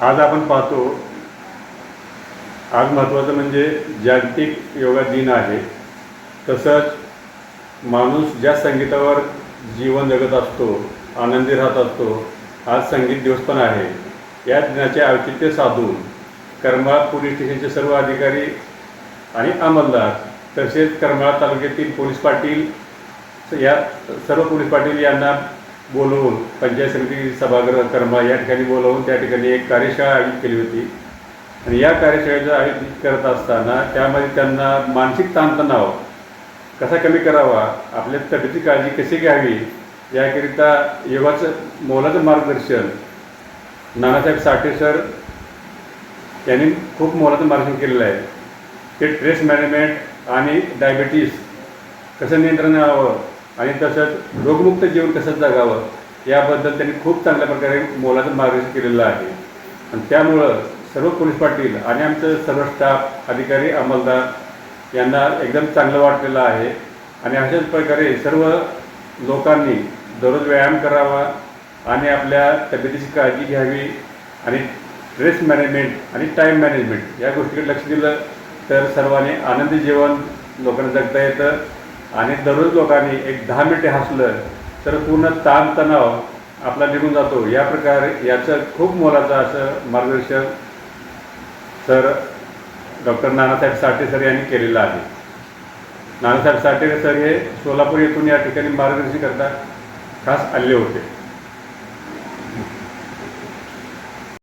आज आपण पाहतो आज महत्त्वाचं म्हणजे जागतिक योगा दिन आहे. तसंच माणूस ज्या संगीतावर जीवन जगत असतो आनंदी राहत असतो आज संगीत दिवस पण आहे. या दिनाचे औचित्य साधून करमाळा पोलीस स्टेशनचे सर्व अधिकारी आणि अंमलदार तसेच करमाळा तालुक्यातील पोलीस पाटील या सर्व पोलीस पाटील यांना बोलवून पंचायत समिती सभागृह कर्मा या ठिकाणी बोलवून त्या ठिकाणी एक कार्यशाळा आयोजित केली होती. आणि या कार्यशाळेचं आयोजित करत असताना त्यामध्ये त्यांना मानसिक ताणतणाव कसा कमी करावा आपल्या तब्येतीची काळजी कशी घ्यावी याकरिता योगाचं मोलाचं मार्गदर्शन नानासाहेब साठे सर यांनी खूप मोलाचं मार्गदर्शन केलेलं आहे. ते स्ट्रेस मॅनेजमेंट आणि डायबिटीस कसं नियंत्रण यावं आणि तसंच रोगमुक्त जीवन कसं जगावं याबद्दल त्यांनी खूप चांगल्या प्रकारे मोलाचं मार्गदर्शन केलेलं आहे. आणि त्यामुळं सर्व पोलीस पाटील आणि आमचं सर्व स्टाफ अधिकारी अंमलदार यांना एकदम चांगलं वाटलेलं आहे. आणि अशाच प्रकारे सर्व लोकांनी दररोज व्यायाम करावा आणि आपल्या तब्येतीची काळजी घ्यावी आणि स्ट्रेस मॅनेजमेंट आणि टाईम मॅनेजमेंट या गोष्टीकडे लक्ष दिलं तर सर्वांनी आनंदी जीवन लोकांना जगता येतं. आणि दररोज लोकांनी एक दहा मिनिटे हसलं तर पूर्ण ताणतणाव आपला निघून जातो. या प्रकारे याचं खूप मोलाचं असं मार्गदर्शन sir doctor Nanasaheb Sathe sir यांनी केलेलं आहे. नानासाहेब साठे सर हे सोलापूर येथून या ठिकाणी मार्गदर्शन करता खास आले होते.